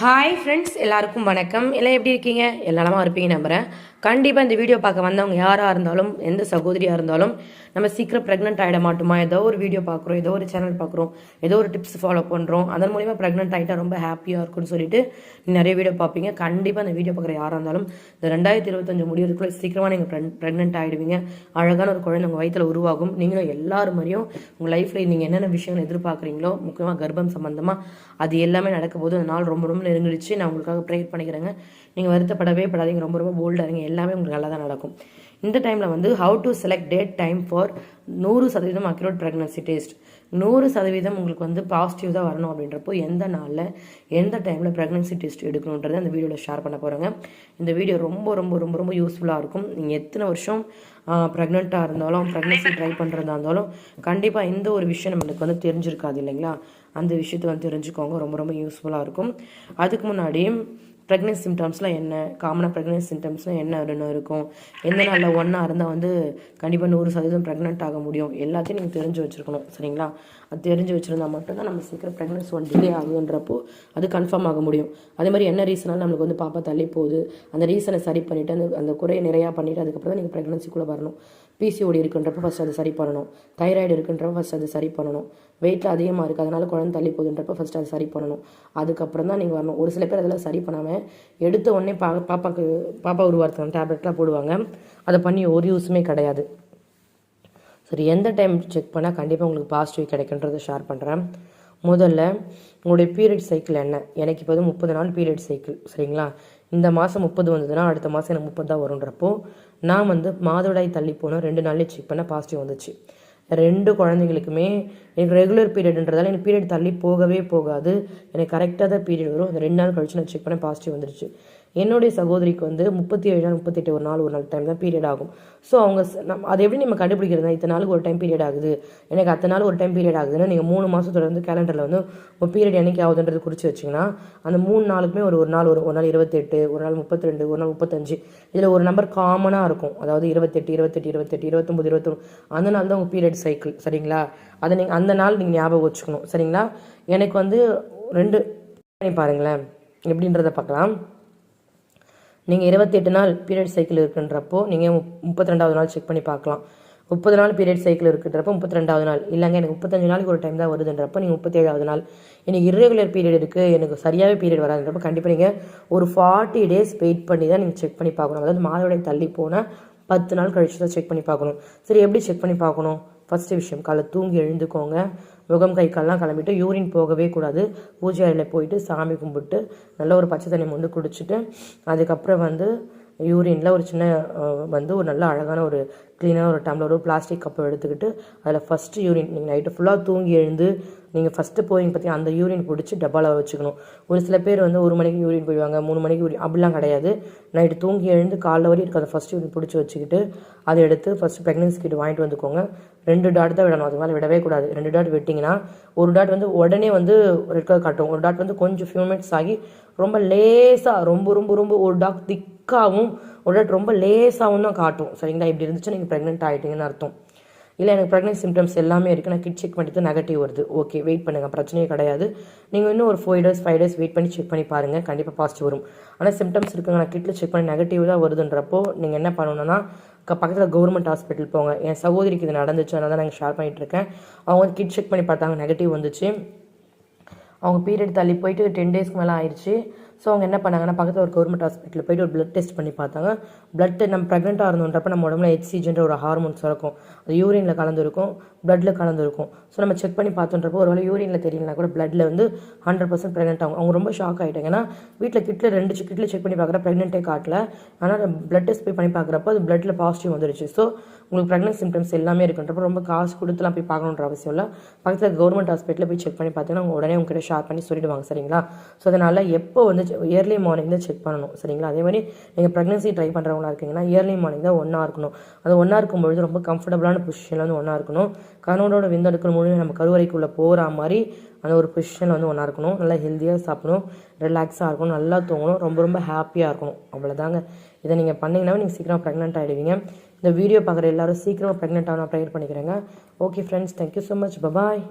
Hi friends எல்லாருக்கும் வணக்கம். எல்லாம் எப்படி இருக்கீங்க? எல்லாமே இருப்பீங்க நம்புகிறேன் கண்டிப்பாக இந்த வீடியோ பார்க்க வந்தவங்க யாராக இருந்தாலும் எந்த சகோதரியாக இருந்தாலும் நம்ம சீக்கிரம் ப்ரெக்னென்ட் ஆகிட மாட்டோமா? ஏதோ ஒரு வீடியோ பார்க்குறோம் ஏதோ ஒரு சேனல் பார்க்குறோம் ஏதோ ஒரு டிப்ஸ் ஃபாலோ பண்ணுறோம் அதன் மூலிமா ப்ரெக்னென்ட் ஆகிட்டா ரொம்ப ஹாப்பியாக இருக்கும்னு சொல்லிட்டு நிறைய வீடியோ பார்ப்பீங்க. கண்டிப்பாக அந்த வீடியோ பார்க்குற யாராக இருந்தாலும் இந்த ரெண்டாயிரத்தி இருபத்தஞ்சு முடியறதுக்குள்ள சீக்கிரமாக நீங்கள் ப்ரெக்னென்ட் ஆகிடுவீங்க அழகான ஒரு குழந்தை உங்கள் வயிற்றில் உருவாகும். நீங்களும் எல்லாரும் மாதிரியும் உங்கள் லைஃப்பில் நீங்கள் என்னென்ன விஷயங்கள் எதிர்பார்க்குறீங்களோ முக்கியமாக கர்ப்பம் சம்மந்தமாக அது எல்லாமே நடக்கும்போது போது அந்த நாள் ரொம்ப ரொம்ப நெருங்கிடுச்சு. நான் உங்களுக்காக ப்ரேயர் பண்ணிக்கிறேங்க. நீங்கள் வருத்தப்படவே படாதீங்க. ரொம்ப ரொம்ப போல்டாக இருங்க. எல்லாமே உங்களுக்கு நல்லா தான் நடக்கும். இந்த டைமில் வந்து how to select date time for நூறு சதவீதம் அக்யூரேட் ப்ரெக்னன்சி டெஸ்ட் நூறு சதவீதம் உங்களுக்கு வந்து பாசிட்டிவ் தான் வரணும் அப்படின்றப்போ எந்த நாளில் எந்த டைமில் ப்ரெக்னன்சி டெஸ்ட் எடுக்கணுன்றதை அந்த வீடியோவில் ஷேர் பண்ண போகிறேங்க இந்த வீடியோ ரொம்ப ரொம்ப ரொம்ப ரொம்ப யூஸ்ஃபுல்லாக இருக்கும். நீங்கள் எத்தனை வருஷம் ப்ரெக்னெண்ட்டாக இருந்தாலும் ப்ரெக்னன்சி ட்ரை பண்ணுறதா இருந்தாலும் கண்டிப்பாக எந்த ஒரு விஷயம் நம்மளுக்கு வந்து தெரிஞ்சிருக்காது இல்லைங்களா? அந்த விஷயத்தை வந்து தெரிஞ்சுக்கோங்க. ரொம்ப ரொம்ப யூஸ்ஃபுல்லாக இருக்கும். அதுக்கு முன்னாடி ப்ரெக்னென்ட் சிம்டம்ஸ்லாம் என்ன? காமனாக ப்ரெக்னென்ட் சிம்டம்ஸ்லாம் என்ன என்ன இருக்கும்? எந்த நாளில் ஒன்றா இருந்தால் வந்து கண்டிப்பாக நூறு சதவீதம் ப்ரெக்னென்ட் ஆக முடியும். எல்லாத்தையும் நீங்கள் தெரிஞ்சு வச்சுருக்கணும். சரிங்களா? அது தெரிஞ்சு வச்சுருந்தா மட்டும்தான் நம்ம சீக்கிரம் ப்ரெக்னென்சி ஒன் டிலே ஆகுதுன்றப்போ அது கன்ஃபார்ம் ஆக முடியும். அதே மாதிரி என்ன ரீசனால் நம்மளுக்கு வந்து பாப்பா தள்ளி போகுது? அந்த ரீசனை சரி பண்ணிவிட்டு அந்த அந்த குறையை நிறையா பண்ணிவிட்டு அதுக்கப்புறம் தான் நீங்கள் ப்ரெக்னன்சிக்குள்ளே வரணும். பிசிஓடி இருக்குன்றப்ப ஃபஸ்ட் அதை சரி பண்ணணும். தைராய்டு இருக்குன்றப்ப ஃபஸ்ட் அதை சரி பண்ணணும். வெயிட்டில் அதிகமாக இருக்குது அதனால குழந்தை தள்ளி போகுதுன்றப்ப ஃபஸ்ட் அதை சரி பண்ணணும். அதுக்கப்புறம் தான் நீங்கள் வரணும். ஒரு சில பேர் அதெல்லாம் சரி பண்ணாமல் எடுத்த உடனே பா பாப்பாக்கு பாப்பா உருவாக்குற டேப்லெட்லாம் போடுவாங்க. அதை பண்ணி ஒரு யூஸுமே கிடையாது. சரி எந்த டைம் செக் பண்ணால் கண்டிப்பாக உங்களுக்கு பாசிட்டிவ் கிடைக்குன்றதை ஷேர் பண்ணுறேன் முதல்ல உங்களுடைய பீரியட் சைக்கிள் என்ன? எனக்கு இப்போ வந்து முப்பது நாள் பீரியட் சைக்கிள் சரிங்களா? இந்த மாதம் முப்பது வந்ததுன்னா அடுத்த மாதம் எனக்கு முப்பது தான் வரும்ன்றப்போ நான் வந்து மாதவிடாய் தள்ளி போனோம் ரெண்டு நாள்லேயே செக் பண்ண பாசிட்டிவ் வந்துச்சு. ரெண்டு குழந்தைங்களுக்குமே எனக்கு ரெகுலர் பீரியட்ன்றதால எனக்கு பீரியட் தள்ளி போகவே போகாது. எனக்கு கரெக்டாக தான் பீரியட் வரும். அந்த ரெண்டு நாள் கழிச்சு நான் செக் பண்ண பாசிட்டிவ் வந்துருச்சு. என்னுடைய சகோதரிக்கு வந்து முப்பத்தி ஏழு நாள் முப்பத்தெட்டு ஒரு நாள் ஒரு நாள் டைம் தான் பீரியட் ஆகும். ஸோ அவங்க நம்ம அதை எப்படி நம்ம கண்டுபிடிக்கிறது இத்தனை நாளுக்கு ஒரு டைம் பீரியட் ஆகுது. எனக்கு அத்தனை நாள் ஒரு டைம் பீரியட் ஆகுதுன்னா நீங்கள் மூணு மாதத்துல வந்து கேலண்டரில் வந்து உங்கள் பீரியட் என்னைக்கு ஆகுதுன்றது குறித்து வச்சிங்கன்னா அந்த மூணு நாளுக்குமே ஒரு ஒரு நாள் ஒரு ஒரு நாள் இருபத்தெட்டு ஒரு நாள் முப்பத்தி ரெண்டு ஒரு நாள் முப்பத்தஞ்சு. இதில் ஒரு நம்பர் காமனாக இருக்கும். அதாவது இருபத்தெட்டு இருபத்தெட்டு இருபத்தெட்டு இருபத்தொம்பது இருபத்தொன்று அந்த நாள் தான் உங்கள் பீரியட் சைக்கிள் சரிங்களா? அதை நீங்கள் அந்த நாள் நீங்கள் ஞாபகம் வச்சுக்கணும். சரிங்களா? எனக்கு வந்து ரெண்டு பண்ணி பாருங்களேன். எப்படின்றத பார்க்கலாம். நீங்கள் இருபத்தெட்டு நாள் பீரியட் சைக்கிள் இருக்குன்றப்போ நீங்கள் முப்பத்தி ரெண்டாவது நாள் செக் பண்ணி பார்க்கலாம். முப்பது நாள் பீரியட் சைக்கிள் இருக்குன்றப்போ முப்பத்தி ரெண்டாவது நாள். இல்லைங்க எனக்கு முப்பத்தஞ்சு நாளைக்கு ஒரு டைம் தான் வருதுன்றப்போ நீங்கள் முப்பத்தேழாவது நாள். எனக்கு இர்ரெகுலர் பீரியட் இருக்குது எனக்கு சரியாகவே பீரியட் வராதுன்றப்போ கண்டிப்பாக நீங்கள் ஒரு ஃபார்ட்டி டேஸ் வெயிட் பண்ணி தான் நீங்கள் செக் பண்ணி பார்க்கணும். அதாவது மாதவிடாய் தள்ளி போனால் பத்து நாள் கழிச்சு தான் செக் பண்ணி பார்க்கணும். சரி எப்படி செக் பண்ணி பார்க்கணும்? ஃபஸ்ட்டு விஷயம் காலை தூங்கி எழுந்துக்கோங்க. முகம் கை கால்லாம் கிளம்பிட்டு யூரின் போகவே கூடாது. பூஜை அறையில் போயிட்டு சாமி கும்பிட்டு நல்ல ஒரு பச்சை தண்ணி வந்து குடிச்சிட்டு அதுக்கப்புறம் வந்து யூரினில் ஒரு சின்ன வந்து ஒரு நல்ல அழகான ஒரு க்ளீனான ஒரு டம்ளர் ஒரு பிளாஸ்டிக் கப்பை எடுத்துக்கிட்டு அதில் ஃபஸ்ட்டு யூரின் நீங்கள் நைட்டு ஃபுல்லாக தூங்கி எழுந்து நீங்கள் ஃபஸ்ட்டு போயிங்க பார்த்தீங்கன்னா அந்த யூரின் பிடிச்சி டப்பாவில் வச்சுக்கணும். ஒரு சில பேர் வந்து ஒரு மணிக்கு யூரின் போயிடுவாங்க மூணு மணிக்கு யூரின் அப்படிலாம் கிடையாது. நைட்டு தூங்கி எழுந்து காலைல வரையும் இருக்க அந்த ஃபஸ்ட் யூரின் பிடிச்சி வச்சுக்கிட்டு அதை எடுத்து ஃபஸ்ட்டு ப்ரெக்னன்சி கிட்ட வாங்கிட்டு வந்துக்கோங்க. ரெண்டு டாட் தான் விடணும். அது மேலே விடவே கூடாது. ரெண்டு டாட் விட்டிங்கன்னா ஒரு டாட் வந்து உடனே வந்து ரெட் கலர் காட்டும். ஒரு டாட் வந்து கொஞ்சம் ஃபியூ மினிட்ஸ் ஆகி ரொம்ப லேஸாக ரொம்ப ரொம்ப ரொம்ப ஒரு டாட் திக்காகவும் ஒரு டாட் ரொம்ப லேஸாகவும் தான் காட்டும். சரிங்களா? இப்படி இருந்துச்சு நீங்கள் ப்ரெக்னென்ட் ஆகிட்டீங்கன்னு அர்த்தம். இல்லை எனக்கு ப்ரெக்னென்ட் சிம்டம்ஸ் எல்லாமே இருக்குது நான் கிட் செக் பண்ணிட்டு நெகட்டிவ் வருது. ஓகே வெயிட் பண்ணுங்கள் பிரச்சனையே கிடையாது. நீங்கள் இன்னும் ஒரு four days five days wait பண்ணி செக் பண்ணி பாருங்கள் கண்டிப்பாக பாசிட்டிவ் வரும். ஆனால் சிம்டம்ஸ் இருக்குங்க. நான் கிட்டில் செக் பண்ணி நெகட்டிவ் தான் வருதுன்றப்போ நீங்கள் என்ன பண்ணணும்னா பக்கத்தில் கவர்மெண்ட் ஹாஸ்பிட்டல் போங்க. என் சகோதரிக்கு இது நடந்துச்சு. அதனால தான் நாங்கள் ஷேர் பண்ணிகிட்ருக்கேன் அவங்க வந்து கிட் செக் பண்ணி பார்த்தாங்க. நெகட்டிவ் வந்துச்சு. அவங்க பீரியட் தள்ளி போயிட்டு டென் டேஸ்க்கு மேலே ஆயிடுச்சு ஸோ அவங்க என்ன பண்ணாங்கன்னா பக்கத்தில் ஒரு கவர்மெண்ட் ஹாஸ்பிட்டலில் போயிட்டு ஒரு பிளட் டெஸ்ட் பண்ணி பார்த்தாங்க. பிளட் நம்ம ப்ரெக்னெண்ட்டாக இருந்தோன்றப்ப நம்ம உடம்புல ஹெச்சிஜென்ற ஒரு ஹார்மோன்ஸ் இருக்கும் அது யூரினில் கலந்துருக்கும் பிளட்டில் கலந்துருக்கும். ஸோ நம்ம செக் பண்ணி பார்த்தோன்றப்போ ஒரு வேளை யூரினில் தெரியலனா கூட பிளட்டில் வந்து ஹண்ட்ரட் பர்சன்ட் ப்ரெக்னென்ட் ஆகும். அவங்க ரொம்ப ஷாக் ஆகிட்டாங்க ஏன்னா வீட்டில் கிட்டில் ரெண்டு கிட்டில் செக் பண்ணி பார்க்குற ப்ரெக்னென்ட்டே காட்டல. ஆனால் பிளட் டெஸ்ட் போய் பண்ணி பார்க்குறப்போ அது பிளட்டில் பாசிட்டிவ் வந்துருச்சு. ஸோ உங்களுக்கு ப்ரெக்னென்ட் சிம்டம்ஸ் எல்லாமே இருக்குன்றப்ப ரொம்ப காசு கொடுத்துலாம் போய் பார்க்கணுன்ற அவசியம் இல்லை. பக்கத்தில் கவர்மெண்ட் ஹாஸ்பிட்டலில் போய் செக் பண்ணி பார்த்தீங்கன்னா உடனே உங்ககிட்ட ஷேர் பண்ணி சொல்லிடுவாங்க. சரிங்களா? ஸோ அதனால் எப்போ வந்து இயர்லி மார்னிங் தான் செக் பண்ணணும் சரிங்களா? அதே மாதிரி நீங்கள் ப்ரெக்னன்சி ட்ரை பண்ணுறவங்களா இருக்கீங்கன்னா இயர்லி மார்னிங் தான் ஒன்றா இருக்கணும். அது ஒன்றா இருக்கும்பொழுது ரொம்ப கம்ஃபர்டபுளான பொசிஷனில் வந்து ஒன்றா இருக்கணும். கணவனோட விந்தெடுக்கிற மூலியம் நம்ம கருவறைக்குள்ளே போகிற மாதிரி அந்த ஒரு பொசிஷனில் வந்து ஒன்றா இருக்கணும். நல்லா ஹெல்த்தியாக சாப்பிடணும் ரிலாக்ஸாக இருக்கணும் நல்லா தூங்கணும் ரொம்ப ரொம்ப ஹாப்பியாக இருக்கணும். அவ்வளோதாங்க இதை நீங்கள் பண்ணிங்கன்னா நீங்கள் சீக்கிரம் ப்ரெக்னென்ட் ஆகிடுவீங்க இந்த வீடியோ பார்க்குற எல்லாரும் சீக்கிரம் ப்ரெக்னென்ட் ஆகணும் ப்ரேயர் பண்ணிக்கிறேங்க. Okay friends thank you so much bye bye